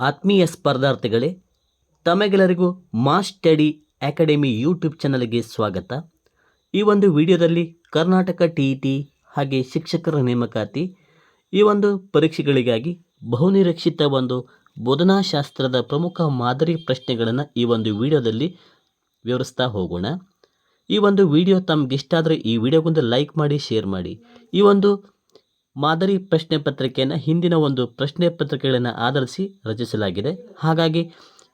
ಆತ್ಮೀಯ ಸ್ಪರ್ಧಾರ್ಥಿಗಳೇ, ತಮಗೆಲ್ಲರಿಗೂ mass study academy YouTube ಚಾನಲ್ಗೆ ಸ್ವಾಗತ. ಈ ಒಂದು ವಿಡಿಯೋದಲ್ಲಿ ಕರ್ನಾಟಕ ಟಿ ಇ ಟಿ ಹಾಗೆ ಶಿಕ್ಷಕರ ನೇಮಕಾತಿ, ಈ ಒಂದು ಪರೀಕ್ಷೆಗಳಿಗಾಗಿ ಬಹುನಿರೀಕ್ಷಿತ ಒಂದು ಬೋಧನಾಶಾಸ್ತ್ರದ ಪ್ರಮುಖ ಮಾದರಿ ಪ್ರಶ್ನೆಗಳನ್ನು ಈ ಒಂದು ವಿಡಿಯೋದಲ್ಲಿ ವಿವರಿಸ್ತಾ ಹೋಗೋಣ. ಈ ಒಂದು ವಿಡಿಯೋ ತಮಗಿಷ್ಟ ಆದರೆ ಈ ವಿಡಿಯೋಗೊಂದು ಲೈಕ್ ಮಾಡಿ, ಶೇರ್ ಮಾಡಿ. ಈ ಒಂದು ಮಾದರಿ ಪ್ರಶ್ನೆ ಪತ್ರಿಕೆಯನ್ನು ಹಿಂದಿನ ಒಂದು ಪ್ರಶ್ನೆ ಪತ್ರಿಕೆಗಳನ್ನು ಆಧರಿಸಿ ರಚಿಸಲಾಗಿದೆ. ಹಾಗಾಗಿ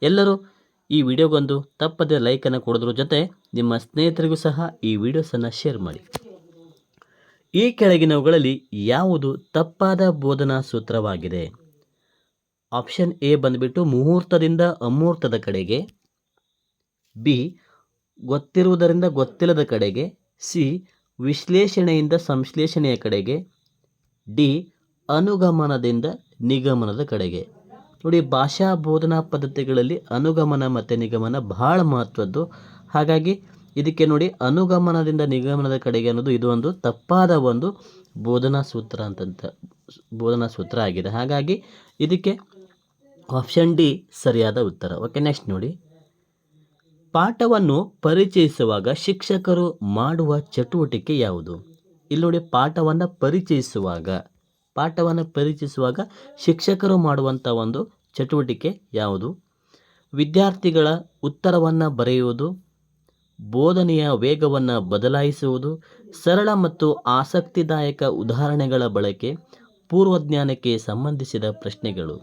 ಎಲ್ಲರೂ ಈ ವಿಡಿಯೋಗೊಂದು ತಪ್ಪದೆ ಲೈಕನ್ನು ಕೊಡೋದ್ರ ಜೊತೆ ನಿಮ್ಮ ಸ್ನೇಹಿತರಿಗೂ ಸಹ ಈ ವಿಡಿಯೋಸನ್ನು ಶೇರ್ ಮಾಡಿ. ಈ ಕೆಳಗಿನವುಗಳಲ್ಲಿ ಯಾವುದು ತಪ್ಪಾದ ಬೋಧನಾ ಸೂತ್ರವಾಗಿದೆ? ಆಪ್ಷನ್ ಎ ಬಂದುಬಿಟ್ಟು ಮುಹೂರ್ತದಿಂದ ಅಮೂರ್ತದ ಕಡೆಗೆ ಬಿ ಗೊತ್ತಿರುವುದರಿಂದ ಗೊತ್ತಿಲ್ಲದ ಕಡೆಗೆ ಸಿ ವಿಶ್ಲೇಷಣೆಯಿಂದ ಸಂಶ್ಲೇಷಣೆಯ ಕಡೆಗೆ ಡಿ, ಅನುಗಮನದಿಂದ ನಿಗಮನದ ಕಡೆಗೆ. ನೋಡಿ, ಭಾಷಾ ಬೋಧನಾ ಪದ್ಧತಿಗಳಲ್ಲಿ ಅನುಗಮನ ಮತ್ತು ನಿಗಮನ ಬಹಳ ಮಹತ್ವದ್ದು. ಹಾಗಾಗಿ ಇದಕ್ಕೆ ನೋಡಿ, ಅನುಗಮನದಿಂದ ನಿಗಮನದ ಕಡೆಗೆ ಅನ್ನೋದು ಇದು ಒಂದು ತಪ್ಪಾದ ಒಂದು ಬೋಧನಾ ಸೂತ್ರ ಅಂತಂತ, ಬೋಧನಾ ಸೂತ್ರ ಆಗಿದೆ. ಹಾಗಾಗಿ ಇದಕ್ಕೆ ಆಪ್ಷನ್ ಡಿ ಸರಿಯಾದ ಉತ್ತರ. ಓಕೆ, ನೆಕ್ಸ್ಟ್ ನೋಡಿ. ಪಾಠವನ್ನು ಪರಿಚಯಿಸುವಾಗ ಶಿಕ್ಷಕರು ಮಾಡುವ ಚಟುವಟಿಕೆ ಯಾವುದು? ಇಲ್ಲಿ ನೋಡಿ ಪಾಠವನ್ನು ಪರಿಚಯಿಸುವಾಗ ಪಾಠವನ್ನು ಪರಿಚಯಿಸುವಾಗ ಶಿಕ್ಷಕರು ಮಾಡುವಂಥ ಒಂದು ಚಟುವಟಿಕೆ ಯಾವುದು? ವಿದ್ಯಾರ್ಥಿಗಳ ಉತ್ತರವನ್ನು ಬರೆಯುವುದು, ಬೋಧನೆಯ ವೇಗವನ್ನು ಬದಲಾಯಿಸುವುದು, ಸರಳ ಮತ್ತು ಆಸಕ್ತಿದಾಯಕ ಉದಾಹರಣೆಗಳ ಬಳಕೆ, ಪೂರ್ವಜ್ಞಾನಕ್ಕೆ ಸಂಬಂಧಿಸಿದ ಪ್ರಶ್ನೆಗಳು.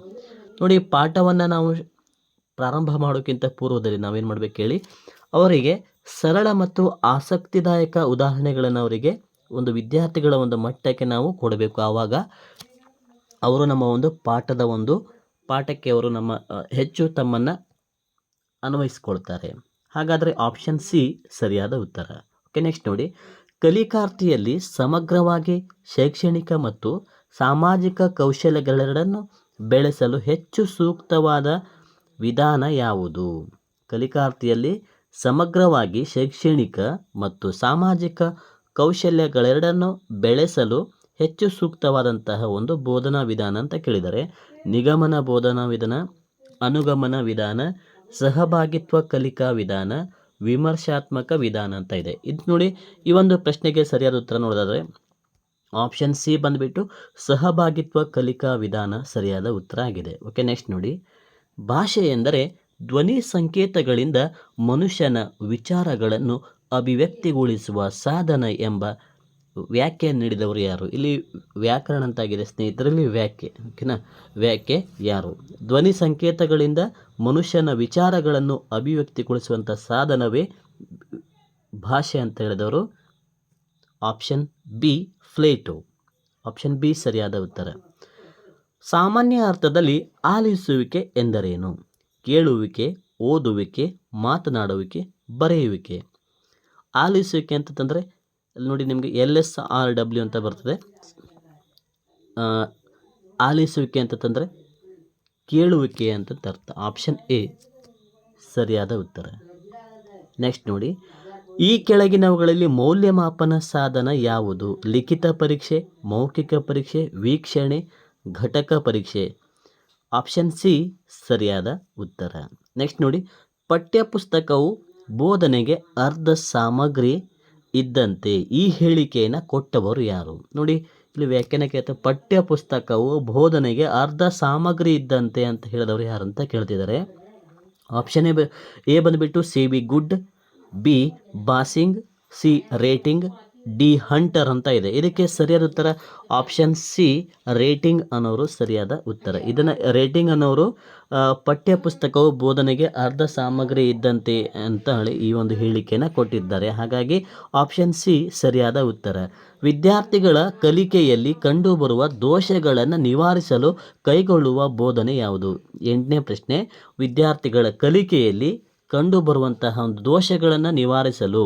ನೋಡಿ, ಪಾಠವನ್ನು ನಾವು ಪ್ರಾರಂಭ ಮಾಡೋಕ್ಕಿಂತ ಪೂರ್ವದಲ್ಲಿ ನಾವೇನು ಮಾಡಬೇಕು ಹೇಳಿ, ಅವರಿಗೆ ಸರಳ ಮತ್ತು ಆಸಕ್ತಿದಾಯಕ ಉದಾಹರಣೆಗಳನ್ನು ಅವರಿಗೆ ಒಂದು ವಿದ್ಯಾರ್ಥಿಗಳ ಒಂದು ಮಟ್ಟಕ್ಕೆ ನಾವು ಕೊಡಬೇಕು. ಆವಾಗ ಅವರು ನಮ್ಮ ಒಂದು ಪಾಠದ ಒಂದು ಪಾಠಕ್ಕೆ ಅವರು ನಮ್ಮ ಹೆಚ್ಚು ತಮ್ಮನ್ನು ಅನ್ವಯಿಸ್ಕೊಳ್ತಾರೆ. ಹಾಗಾದರೆ ಆಪ್ಷನ್ ಸಿ ಸರಿಯಾದ ಉತ್ತರ. ಓಕೆ ನೆಕ್ಸ್ಟ್ ನೋಡಿ. ಕಲಿಕಾರ್ಥಿಯಲ್ಲಿ ಸಮಗ್ರವಾಗಿ ಶೈಕ್ಷಣಿಕ ಮತ್ತು ಸಾಮಾಜಿಕ ಕೌಶಲ್ಯಗಳೆರಡನ್ನು ಬೆಳೆಸಲು ಹೆಚ್ಚು ಸೂಕ್ತವಾದ ವಿಧಾನ ಯಾವುದು? ಕಲಿಕಾರ್ಥಿಯಲ್ಲಿ ಸಮಗ್ರವಾಗಿ ಶೈಕ್ಷಣಿಕ ಮತ್ತು ಸಾಮಾಜಿಕ ಕೌಶಲ್ಯಗಳೆರಡನ್ನು ಬೆಳೆಸಲು ಹೆಚ್ಚು ಸೂಕ್ತವಾದಂತಹ ಒಂದು ಬೋಧನಾ ವಿಧಾನ ಅಂತ ಕೇಳಿದರೆ, ನಿಗಮನ ಬೋಧನಾ ವಿಧಾನ, ಅನುಗಮನ ವಿಧಾನ, ಸಹಭಾಗಿತ್ವ ಕಲಿಕಾ ವಿಧಾನ, ವಿಮರ್ಶಾತ್ಮಕ ವಿಧಾನ ಅಂತ ಇದೆ. ಇದು ನೋಡಿ, ಈ ಒಂದು ಪ್ರಶ್ನೆಗೆ ಸರಿಯಾದ ಉತ್ತರ ನೋಡೋದಾದರೆ ಆಪ್ಷನ್ ಸಿ ಬಂದುಬಿಟ್ಟು ಸಹಭಾಗಿತ್ವ ಕಲಿಕಾ ವಿಧಾನ ಸರಿಯಾದ ಉತ್ತರ ಆಗಿದೆ. ಓಕೆ ನೆಕ್ಸ್ಟ್ ನೋಡಿ. ಭಾಷೆ ಎಂದರೆ ಧ್ವನಿ ಸಂಕೇತಗಳಿಂದ ಮನುಷ್ಯನ ವಿಚಾರಗಳನ್ನು ಅಭಿವ್ಯಕ್ತಿಗೊಳಿಸುವ ಸಾಧನ ಎಂಬ ವ್ಯಾಖ್ಯೆ ನೀಡಿದವರು ಯಾರು? ಇಲ್ಲಿ ವ್ಯಾಕರಣ ಅಂತಾಗಿದೆ, ಸ್ನೇಹಿತರಲ್ಲಿ ವ್ಯಾಖ್ಯೆ, ಓಕೆನಾ? ವ್ಯಾಖ್ಯೆ ಯಾರು? ಧ್ವನಿ ಸಂಕೇತಗಳಿಂದ ಮನುಷ್ಯನ ವಿಚಾರಗಳನ್ನು ಅಭಿವ್ಯಕ್ತಿಗೊಳಿಸುವಂಥ ಸಾಧನವೇ ಭಾಷೆ ಅಂತ ಹೇಳಿದವರು. Option B, Plato. Option B, ಸರಿಯಾದ ಉತ್ತರ. ಸಾಮಾನ್ಯ ಅರ್ಥದಲ್ಲಿ ಆಲಿಸುವಿಕೆ ಎಂದರೇನು? ಕೇಳುವಿಕೆ, ಓದುವಿಕೆ, ಮಾತನಾಡುವಿಕೆ, ಬರೆಯುವಿಕೆ. ಆಲಿಸುವಿಕೆ ಅಂತಂದರೆ ನೋಡಿ ನಿಮಗೆ ಎಲ್ ಎಸ್ ಆರ್ ಡಬ್ಲ್ಯೂ ಅಂತ ಬರ್ತದೆ. ಆಲಿಸುವಿಕೆ ಅಂತಂದರೆ ಕೇಳುವಿಕೆ ಅಂತ ಅರ್ಥ. ಆಪ್ಷನ್ ಎ ಸರಿಯಾದ ಉತ್ತರ. ನೆಕ್ಸ್ಟ್ ನೋಡಿ, ಈ ಕೆಳಗಿನವುಗಳಲ್ಲಿ ಮೌಲ್ಯಮಾಪನ ಸಾಧನ ಯಾವುದು? ಲಿಖಿತ ಪರೀಕ್ಷೆ, ಮೌಖಿಕ ಪರೀಕ್ಷೆ, ವೀಕ್ಷಣೆ, ಘಟಕ ಪರೀಕ್ಷೆ? ಆಪ್ಷನ್ ಸಿ ಸರಿಯಾದ ಉತ್ತರ. ನೆಕ್ಸ್ಟ್ ನೋಡಿ, ಪಠ್ಯಪುಸ್ತಕವು ಬೋಧನೆಗೆ ಅರ್ಧ ಸಾಮಗ್ರಿ ಇದ್ದಂತೆ ಈ ಹೇಳಿಕೆಯನ್ನು ಕೊಟ್ಟವರು ಯಾರು? ನೋಡಿ, ಇಲ್ಲಿ ವ್ಯಾಖ್ಯಾನಕ್ಕೆ ಕೇಳ್ತಾರೆ ಪಠ್ಯ ಪುಸ್ತಕವು ಬೋಧನೆಗೆ ಅರ್ಧ ಸಾಮಗ್ರಿ ಇದ್ದಂತೆ ಅಂತ ಹೇಳಿದವರು ಯಾರು ಅಂತ ಕೇಳ್ತಿದ್ದಾರೆ. ಆಪ್ಷನ್ ಎ ಎ ಬಂದುಬಿಟ್ಟು C B good B bossing C rating D hunter ಅಂತ ಇದೆ. ಇದಕ್ಕೆ ಸರಿಯಾದ ಉತ್ತರ ಆಪ್ಷನ್ ಸಿ, ರೇಟಿಂಗ್ ಅನ್ನೋರು ಸರಿಯಾದ ಉತ್ತರ. ಇದನ್ನು ರೇಟಿಂಗ್ ಅನ್ನೋರು ಪಠ್ಯಪುಸ್ತಕವು ಪಠ್ಯ ಪುಸ್ತಕವು ಬೋಧನೆಗೆ ಅರ್ಧ ಸಾಮಗ್ರಿ ಇದ್ದಂತೆ ಅಂತ ಹೇಳಿ ಈ ಒಂದು ಹೇಳಿಕೆಯನ್ನು ಕೊಟ್ಟಿದ್ದಾರೆ. ಹಾಗಾಗಿ ಆಪ್ಷನ್ ಸಿ ಸರಿಯಾದ ಉತ್ತರ. ವಿದ್ಯಾರ್ಥಿಗಳ ಕಲಿಕೆಯಲ್ಲಿ ಕಂಡುಬರುವ ದೋಷಗಳನ್ನು ನಿವಾರಿಸಲು ಕೈಗೊಳ್ಳುವ ಬೋಧನೆ ಯಾವುದು? ಎಂಟನೇ ಪ್ರಶ್ನೆ, ವಿದ್ಯಾರ್ಥಿಗಳ ಕಲಿಕೆಯಲ್ಲಿ ಕಂಡುಬರುವಂತಹ ಒಂದು ದೋಷಗಳನ್ನು ನಿವಾರಿಸಲು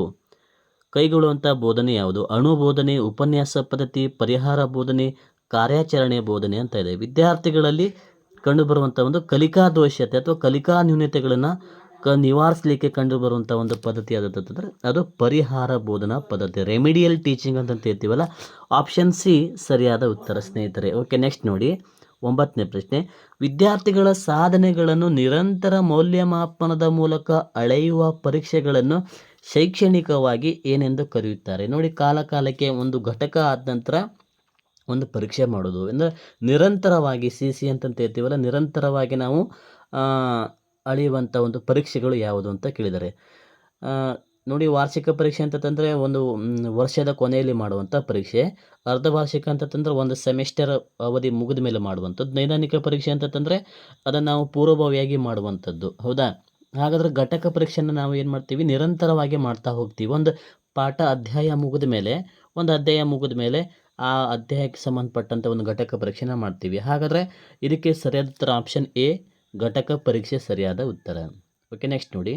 ಕೈಗೊಳ್ಳುವಂಥ ಬೋಧನೆ ಯಾವುದು? ಅಣು ಬೋಧನೆ, ಉಪನ್ಯಾಸ ಪದ್ಧತಿ, ಪರಿಹಾರ ಬೋಧನೆ, ಕಾರ್ಯಾಚರಣೆ ಬೋಧನೆ ಅಂತ ಇದೆ. ವಿದ್ಯಾರ್ಥಿಗಳಲ್ಲಿ ಕಂಡುಬರುವಂಥ ಒಂದು ಕಲಿಕಾ ದೋಷತೆ ಅಥವಾ ಕಲಿಕಾ ನ್ಯೂನತೆಗಳನ್ನು ಕ ನಿವಾರಿಸಲಿಕ್ಕೆ ಕಂಡುಬರುವಂಥ ಒಂದು ಪದ್ಧತಿ ಯಾವುದಂತಂದರೆ ಅದು ಪರಿಹಾರ ಬೋಧನಾ ಪದ್ಧತಿ ರೆಮಿಡಿಯಲ್ ಟೀಚಿಂಗ್ ಅಂತಂತ ಹೇಳ್ತೀವಲ್ಲ ಆಪ್ಷನ್ ಸಿ ಸರಿಯಾದ ಉತ್ತರ ಸ್ನೇಹಿತರೆ. ಓಕೆ ನೆಕ್ಸ್ಟ್ ನೋಡಿ. ಒಂಬತ್ತನೇ ಪ್ರಶ್ನೆ. ವಿದ್ಯಾರ್ಥಿಗಳ ಸಾಧನೆಗಳನ್ನು ನಿರಂತರ ಮೌಲ್ಯಮಾಪನದ ಮೂಲಕ ಅಳೆಯುವ ಪರೀಕ್ಷೆಗಳನ್ನು ಶೈಕ್ಷಣಿಕವಾಗಿ ಏನೆಂದು ಕರೆಯುತ್ತಾರೆ. ನೋಡಿ ಕಾಲ ಕಾಲಕ್ಕೆ ಒಂದು ಘಟಕ ಆದ ನಂತರ ಒಂದು ಪರೀಕ್ಷೆ ಮಾಡೋದು. ಅಂದರೆ ನಿರಂತರವಾಗಿ ಸಿ ಸಿ ಅಂತಂತ ಹೇಳ್ತೀವಲ್ಲ, ನಿರಂತರವಾಗಿ ನಾವು ಅಳೆಯುವಂಥ ಒಂದು ಪರೀಕ್ಷೆಗಳು ಯಾವುದು ಅಂತ ಕೇಳಿದ್ದಾರೆ ನೋಡಿ, ವಾರ್ಷಿಕ ಪರೀಕ್ಷೆ ಅಂತಂದರೆ ಒಂದು ವರ್ಷದ ಕೊನೆಯಲ್ಲಿ ಮಾಡುವಂಥ ಪರೀಕ್ಷೆ ಅರ್ಧ ವಾರ್ಷಿಕ ಅಂತಂದ್ರೆ ಒಂದು ಸೆಮಿಸ್ಟರ್ ಅವಧಿ ಮುಗಿದ ಮೇಲೆ ಮಾಡುವಂಥದ್ದು, ನೈದಾನಿಕ ಪರೀಕ್ಷೆ ಅಂತಂದರೆ ಅದನ್ನು ನಾವು ಪೂರ್ವಭಾವಿಯಾಗಿ ಮಾಡುವಂಥದ್ದು. ಹೌದಾ? ಹಾಗಾದರೆ ಘಟಕ ಪರೀಕ್ಷೆಯನ್ನು ನಾವು ಏನು ಮಾಡ್ತೀವಿ? ನಿರಂತರವಾಗಿ ಮಾಡ್ತಾ ಹೋಗ್ತೀವಿ. ಒಂದು ಪಾಠ ಅಧ್ಯಾಯ ಮುಗಿದ ಮೇಲೆ, ಒಂದು ಅಧ್ಯಾಯ ಮುಗಿದ ಮೇಲೆ ಆ ಅಧ್ಯಾಯಕ್ಕೆ ಸಂಬಂಧಪಟ್ಟಂಥ ಒಂದು ಘಟಕ ಪರೀಕ್ಷೆನ ಮಾಡ್ತೀವಿ. ಹಾಗಾದರೆ ಇದಕ್ಕೆ ಸರಿಯಾದ ಉತ್ತರ ಆಪ್ಷನ್ ಎ ಘಟಕ ಪರೀಕ್ಷೆ ಸರಿಯಾದ ಉತ್ತರ. ಓಕೆ ನೆಕ್ಸ್ಟ್ ನೋಡಿ.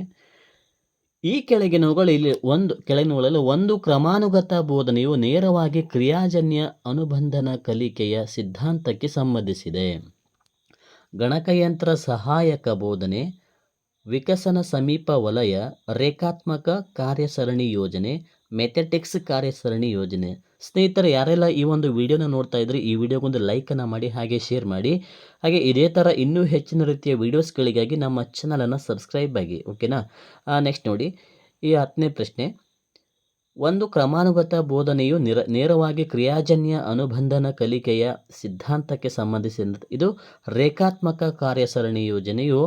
ಈ ಕೆಳಗಿನವುಗಳು ಇಲ್ಲಿ ಒಂದು ಕೆಳಗಿನವುಗಳಲ್ಲಿ ಒಂದು ಕ್ರಮಾನುಗತ ಬೋಧನೆಯು ನೇರವಾಗಿ ಕ್ರಿಯಾಜನ್ಯ ಅನುಬಂಧನ ಕಲಿಕೆಯ ಸಿದ್ಧಾಂತಕ್ಕೆ ಸಂಬಂಧಿಸಿದೆ. ಗಣಕಯಂತ್ರ ಸಹಾಯಕ ಬೋಧನೆ ವಿಕಸನ ಸಮೀಪ ವಲಯ ರೇಖಾತ್ಮಕ ಕಾರ್ಯಸರಣಿ ಯೋಜನೆ, ಮೆಥೆಟಿಕ್ಸ್ ಕಾರ್ಯಸರಣಿ ಯೋಜನೆ. ಸ್ನೇಹಿತರೆ, ಯಾರೆಲ್ಲ ಈ ಒಂದು ವಿಡಿಯೋನ ನೋಡ್ತಾ ಇದ್ರೆ, ಈ ವಿಡಿಯೋಗೊಂದು ಲೈಕನ್ನು ಮಾಡಿ, ಹಾಗೆ ಶೇರ್ ಮಾಡಿ. ಹಾಗೆ ಇದೇ ಥರ ಇನ್ನೂ ಹೆಚ್ಚಿನ ರೀತಿಯ ವೀಡಿಯೋಸ್ಗಳಿಗಾಗಿ ನಮ್ಮ ಚಾನಲನ್ನು ಸಬ್ಸ್ಕ್ರೈಬ್ ಆಗಿ ಓಕೆನಾ ನೆಕ್ಸ್ಟ್ ನೋಡಿ. ಈ ಹತ್ತನೇ ಪ್ರಶ್ನೆ. ಒಂದು ಕ್ರಮಾನುಗತ ಬೋಧನೆಯು ನಿರ, ನೇರವಾಗಿ ಕ್ರಿಯಾಜನ್ಯ ಅನುಬಂಧನ ಕಲಿಕೆಯ ಸಿದ್ಧಾಂತಕ್ಕೆ ಸಂಬಂಧಿಸಿದ ಇದು ರೇಖಾತ್ಮಕ ಕಾರ್ಯಸರಣಿ ಯೋಜನೆಯು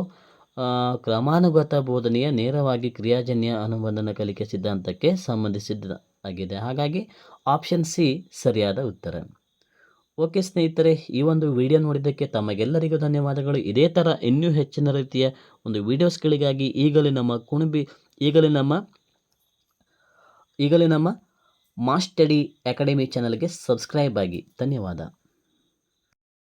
ಕ್ರಮಾನುಗತ ಬೋಧನೆಯ ನೇರವಾಗಿ ಕ್ರಿಯಾಜನ್ಯ ಅನುಬಂಧನ ಕಲಿಕೆ ಸಿದ್ಧಾಂತಕ್ಕೆ ಸಂಬಂಧಿಸಿದ ಆಗಿದೆ ಹಾಗಾಗಿ ಆಪ್ಷನ್ ಸಿ ಸರಿಯಾದ ಉತ್ತರ. ಓಕೆ ಸ್ನೇಹಿತರೆ, ಈ ಒಂದು ವಿಡಿಯೋ ನೋಡಿದ್ದಕ್ಕೆ ತಮಗೆಲ್ಲರಿಗೂ ಧನ್ಯವಾದಗಳು. ಇದೇ ಥರ ಇನ್ನೂ ಹೆಚ್ಚಿನ ರೀತಿಯ ಒಂದು ವಿಡಿಯೋಸ್ಗಳಿಗಾಗಿ ಈಗಲೇ ನಮ್ಮ ಕುಣಬಿ, ಈಗಲೇ ನಮ್ಮ ಈಗಲೇ ನಮ್ಮ ಮಾಸ್ಟಡಿ ಅಕಾಡೆಮಿ ಚಾನಲ್ಗೆ ಸಬ್ಸ್ಕ್ರೈಬ್ ಆಗಿ. ಧನ್ಯವಾದ.